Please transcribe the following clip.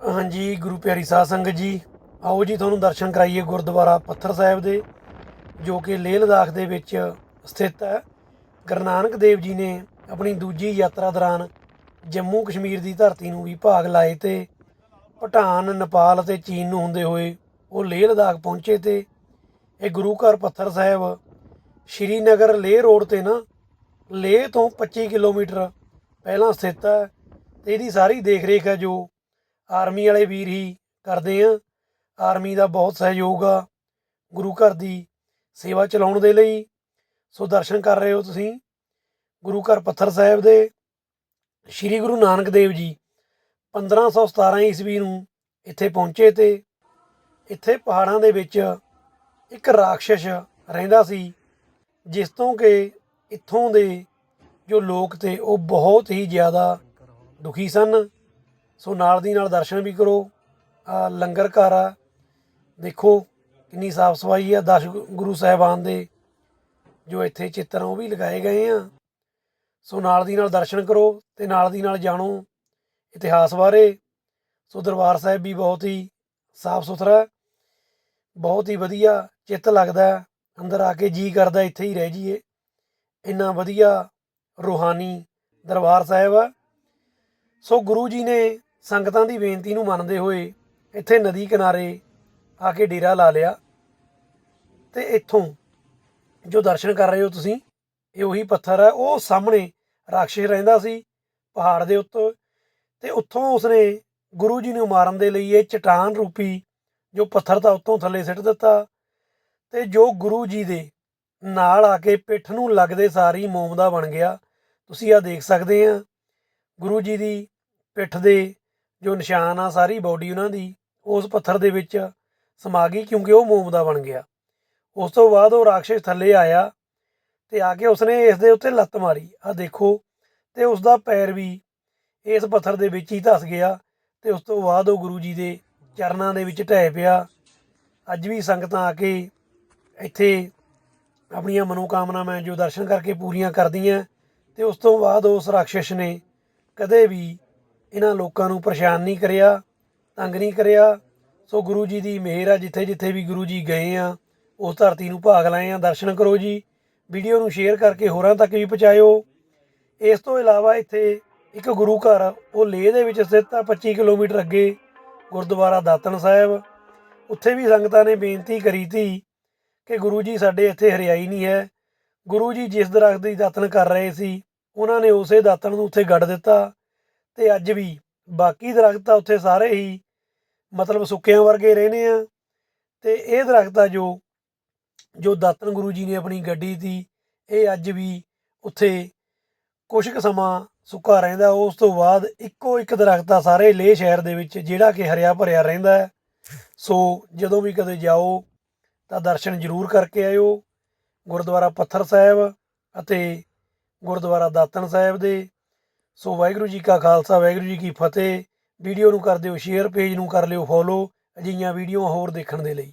ਹਾਂਜੀ, ਗੁਰੂ ਪਿਆਰੀ ਸਾਧ ਸੰਗਤ ਜੀ, ਆਓ ਜੀ ਤੁਹਾਨੂੰ ਦਰਸ਼ਨ ਕਰਾਈਏ ਗੁਰਦੁਆਰਾ ਪੱਥਰ ਸਾਹਿਬ ਦੇ, ਜੋ ਕਿ ਲੇਹ ਲਦਾਖ ਦੇ ਵਿੱਚ ਸਥਿਤ ਹੈ। ਗੁਰੂ ਨਾਨਕ ਦੇਵ ਜੀ ਨੇ ਆਪਣੀ ਦੂਜੀ ਯਾਤਰਾ ਦੌਰਾਨ ਜੰਮੂ ਕਸ਼ਮੀਰ ਦੀ ਧਰਤੀ ਨੂੰ ਵੀ ਭਾਗ ਲਾਏ ਤੇ ਭੂਟਾਨ, ਨੇਪਾਲ ਅਤੇ ਚੀਨ ਨੂੰ ਹੁੰਦੇ ਹੋਏ ਉਹ ਲੇਹ ਲਦਾਖ ਪਹੁੰਚੇ ਤੇ ਇਹ ਗੁਰੂ ਘਰ ਪੱਥਰ ਸਾਹਿਬ ਸ਼੍ਰੀਨਗਰ ਲੇਹ ਰੋਡ ਤੇ ਨਾ, ਲੇਹ ਤੋਂ 25 ਕਿਲੋਮੀਟਰ ਪਹਿਲਾਂ ਸਥਿਤ ਹੈ ਤੇ ਇਹਦੀ ਸਾਰੀ ਦੇਖ ਰੇਖ ਹੈ ਜੋ ਆਰਮੀ ਵਾਲੇ ਵੀਰ ਹੀ ਕਰਦੇ ਆ। ਆਰਮੀ ਦਾ ਬਹੁਤ ਸਹਿਯੋਗ ਆ ਗੁਰੂ ਘਰ ਦੀ ਸੇਵਾ ਚਲਾਉਣ ਦੇ ਲਈ। ਸੋ ਦਰਸ਼ਨ ਕਰ ਰਹੇ ਹੋ ਤੁਸੀਂ ਗੁਰੂ ਘਰ ਪੱਥਰ ਸਾਹਿਬ ਦੇ। ਸ੍ਰੀ ਗੁਰੂ ਨਾਨਕ ਦੇਵ ਜੀ 1517 ਈਸਵੀ ਨੂੰ ਇੱਥੇ ਪਹੁੰਚੇ ਤੇ ਇੱਥੇ ਪਹਾੜਾਂ ਦੇ ਵਿੱਚ ਇੱਕ ਰਾਖਸ਼ ਰਹਿੰਦਾ ਸੀ, ਜਿਸ ਤੋਂ ਕਿ ਇੱਥੋਂ ਦੇ ਜੋ ਲੋਕ ਤੇ ਉਹ ਬਹੁਤ ਹੀ ਜ਼ਿਆਦਾ ਦੁਖੀ ਸਨ। ਸੋ ਨਾਲ ਦੀ ਨਾਲ ਦਰਸ਼ਨ ਵੀ ਕਰੋ। ਲੰਗਰ ਘਰ ਆ। ਦੇਖੋ ਕਿੰਨੀ ਸਾਫ਼ ਸਫ਼ਾਈ ਆ ਦਸ ਗੁ- ਗੁਰੂ ਸਾਹਿਬਾਨ ਦੇ, ਜੋ ਇੱਥੇ ਚਿੱਤਰ ਆ, ਉਹ ਵੀ ਲਗਾਏ ਗਏ ਆ। ਸੋ ਨਾਲ ਦੀ ਨਾਲ ਦਰਸ਼ਨ ਕਰੋ ਤੇ ਨਾਲ ਦੀ ਨਾਲ ਜਾਣੋ ਇਤਿਹਾਸ ਬਾਰੇ। ਸੋ ਦਰਬਾਰ ਸਾਹਿਬ ਵੀ ਬਹੁਤ ਹੀ ਸਾਫ਼ ਸੁਥਰਾ, ਬਹੁਤ ਹੀ ਵਧੀਆ ਚਿੱਤ ਲੱਗਦਾ ਅੰਦਰ ਆ ਕੇ ਜੀ ਕਰਦਾ, ਇੱਥੇ ਹੀ ਰਹਿ ਜਾਈਏ। ਇੰਨਾ ਵਧੀਆ ਰੂਹਾਨੀ ਦਰਬਾਰ ਸਾਹਿਬ ਆ। ਸੋ ਗੁਰੂ ਜੀ ਨੇ ਸੰਗਤਾਂ ਦੀ ਬੇਨਤੀ ਨੂੰ ਮੰਨਦੇ ਹੋਏ ਇੱਥੇ ਨਦੀ ਕਿਨਾਰੇ ਆ ਕੇ ਡੇਰਾ ਲਾ ਲਿਆ ਤੇ ਇੱਥੋਂ ਜੋ ਦਰਸ਼ਨ ਕਰ ਰਹੇ ਹੋ ਤੁਸੀਂ, ਇਹ ਉਹੀ ਪੱਥਰ ਹੈ। ਉਹ ਸਾਹਮਣੇ ਰਾਖਸ਼ ਰਹਿੰਦਾ ਸੀ ਪਹਾੜ ਦੇ ਉੱਤੇ ਤੇ ਉੱਥੋਂ ਉਸਨੇ ਗੁਰੂ ਜੀ ਨੂੰ ਮਾਰਨ ਦੇ ਲਈ ਇਹ ਚਟਾਨ ਰੂਪੀ ਜੋ ਪੱਥਰ ਤਾਂ ਉੱਤੋਂ ਥੱਲੇ ਸਿੱਟ ਦਿੱਤਾ ਤੇ ਜੋ ਗੁਰੂ ਜੀ ਦੇ ਨਾਲ ਆ ਕੇ ਪਿੱਠ ਨੂੰ ਲੱਗਦੇ ਸਾਰੀ ਮੋਮ ਦਾ ਬਣ ਗਿਆ। ਤੁਸੀਂ ਆ ਦੇਖ ਸਕਦੇ ਆ, ਗੁਰੂ ਜੀ ਦੀ ਪਿੱਠ ਦੇ ਜੋ ਨਿਸ਼ਾਨ ਆ ਸਾਰੀ ਬਾਡੀ ਉਹਨਾਂ ਦੀ, ਉਸ ਪੱਥਰ ਦੇ ਵਿੱਚ ਸਮਾ ਗਈ ਕਿਉਂਕਿ ਉਹ ਮੋਮ ਦਾ ਬਣ ਗਿਆ। ਉਸ ਤੋਂ ਬਾਅਦ ਉਹ ਰਾਖਸ਼ ਥੱਲੇ ਆਇਆ ਤੇ ਆ ਕੇ ਉਸਨੇ ਇਸ ਦੇ ਉੱਤੇ ਲੱਤ ਮਾਰੀ। ਆ ਦੇਖੋ, ਤੇ ਉਸ ਦਾ ਪੈਰ ਵੀ ਇਸ ਪੱਥਰ ਦੇ ਵਿੱਚ ਹੀ ਧਸ ਗਿਆ ਤੇ ਉਸ ਤੋਂ ਬਾਅਦ ਉਹ ਗੁਰੂ ਜੀ ਦੇ ਚਰਨਾਂ ਦੇ ਵਿੱਚ ਢਹਿ ਪਿਆ। ਅੱਜ ਵੀ ਸੰਗਤਾਂ ਆ ਕੇ ਇੱਥੇ ਆਪਣੀਆਂ ਮਨੋਕਾਮਨਾਵਾਂ ਜੋ ਦਰਸ਼ਨ ਕਰਕੇ ਪੂਰੀਆਂ ਕਰਦੀਆਂ ਤੇ ਉਸ ਤੋਂ ਬਾਅਦ ਉਸ ਰਾਖਸ਼ ਨੇ ਕਦੇ ਵੀ ਇਹਨਾਂ ਲੋਕਾਂ ਨੂੰ ਪਰੇਸ਼ਾਨ ਨਹੀਂ ਕਰਿਆ, ਤੰਗ ਨਹੀਂ ਕਰਿਆ। ਸੋ ਗੁਰੂ ਜੀ ਦੀ ਮਿਹਰ ਆ, ਜਿੱਥੇ ਜਿੱਥੇ ਵੀ ਗੁਰੂ ਜੀ ਗਏ ਆ, ਉਸ ਧਰਤੀ ਨੂੰ ਭਾਗ ਲਾਏ ਆ। ਦਰਸ਼ਨ ਕਰੋ ਜੀ। ਵੀਡੀਓ ਨੂੰ ਸ਼ੇਅਰ ਕਰਕੇ ਹੋਰਾਂ ਤੱਕ ਵੀ ਪਹੁੰਚਾਇਓ। ਇਸ ਤੋਂ ਇਲਾਵਾ ਇੱਥੇ ਇੱਕ ਗੁਰੂ ਘਰ, ਉਹ ਲੇਹ ਦੇ ਵਿੱਚ ਸਥਿਤ ਆ 25 ਕਿਲੋਮੀਟਰ ਅੱਗੇ, ਗੁਰਦੁਆਰਾ ਦਾਤਨ ਸਾਹਿਬ। ਉੱਥੇ ਵੀ ਸੰਗਤਾਂ ਨੇ ਬੇਨਤੀ ਕਰੀ ਤੀ ਕਿ ਗੁਰੂ ਜੀ ਸਾਡੇ ਇੱਥੇ ਹਰਿਆਈ ਨਹੀਂ ਹੈ। ਗੁਰੂ ਜੀ ਜਿਸ ਦਰਖਤ ਦੀ ਦਾਤਨ ਕਰ ਰਹੇ ਸੀ, ਉਹਨਾਂ ਨੇ ਉਸੇ ਦਾਤਨ ਨੂੰ ਉੱਥੇ ਗੱਡ ਦਿੱਤਾ। ਤੇ ਅੱਜ ਵੀ ਬਾਕੀ ਦਰਖਤ ਆ ਉੱਥੇ ਸਾਰੇ ਹੀ ਮਤਲਬ ਸੁੱਕਿਆਂ ਵਰਗੇ ਰਹਿੰਦੇ ਆ। ਤੇ ਇਹ ਦਰਖਤ ਆ ਜੋ ਜੋ ਦਾਤਨ ਗੁਰੂ ਜੀ ਨੇ ਆਪਣੀ ਗੱਡੀ ਦੀ, ਇਹ ਅੱਜ ਵੀ ਉੱਥੇ ਕੁਝ ਕੁ ਸਮਾਂ ਸੁੱਕਾ ਰਹਿੰਦਾ। ਉਸ ਤੋਂ ਬਾਅਦ ਇੱਕੋ ਇੱਕ ਦਰਖਤ ਆ ਸਾਰੇ ਲੇਹ ਸ਼ਹਿਰ ਦੇ ਵਿੱਚ, ਜਿਹੜਾ ਕਿ ਹਰਿਆ ਭਰਿਆ ਰਹਿੰਦਾ ਹੈ। ਸੋ ਜਦੋਂ ਵੀ ਕਦੇ ਜਾਓ ਤਾਂ ਦਰਸ਼ਨ ਜ਼ਰੂਰ ਕਰਕੇ ਆਇਓ। ਗੁਰਦੁਆਰਾ ਪੱਥਰ ਸਾਹਿਬ ਅਤੇ ਗੁਰਦੁਆਰਾ ਦਾਤਨ ਸਾਹਿਬ ਦੇ ਸੋ ਵਾਹਿਗੁਰੂ ਜੀ ਕਾ ਖਾਲਸਾ, ਵਾਹਿਗੁਰੂ ਜੀ ਕੀ ਫਤਿਹ। ਵੀਡੀਓ ਨੂੰ ਕਰ ਦਿਓ, ਸ਼ੇਅਰ ਪੇਜ ਨੂੰ ਕਰ ਲਿਓ, ਫੋਲੋ। ਅਜਿਹੀਆਂ ਵੀਡੀਓ ਹੋਰ ਦੇਖਣ ਦੇ ਲਈ।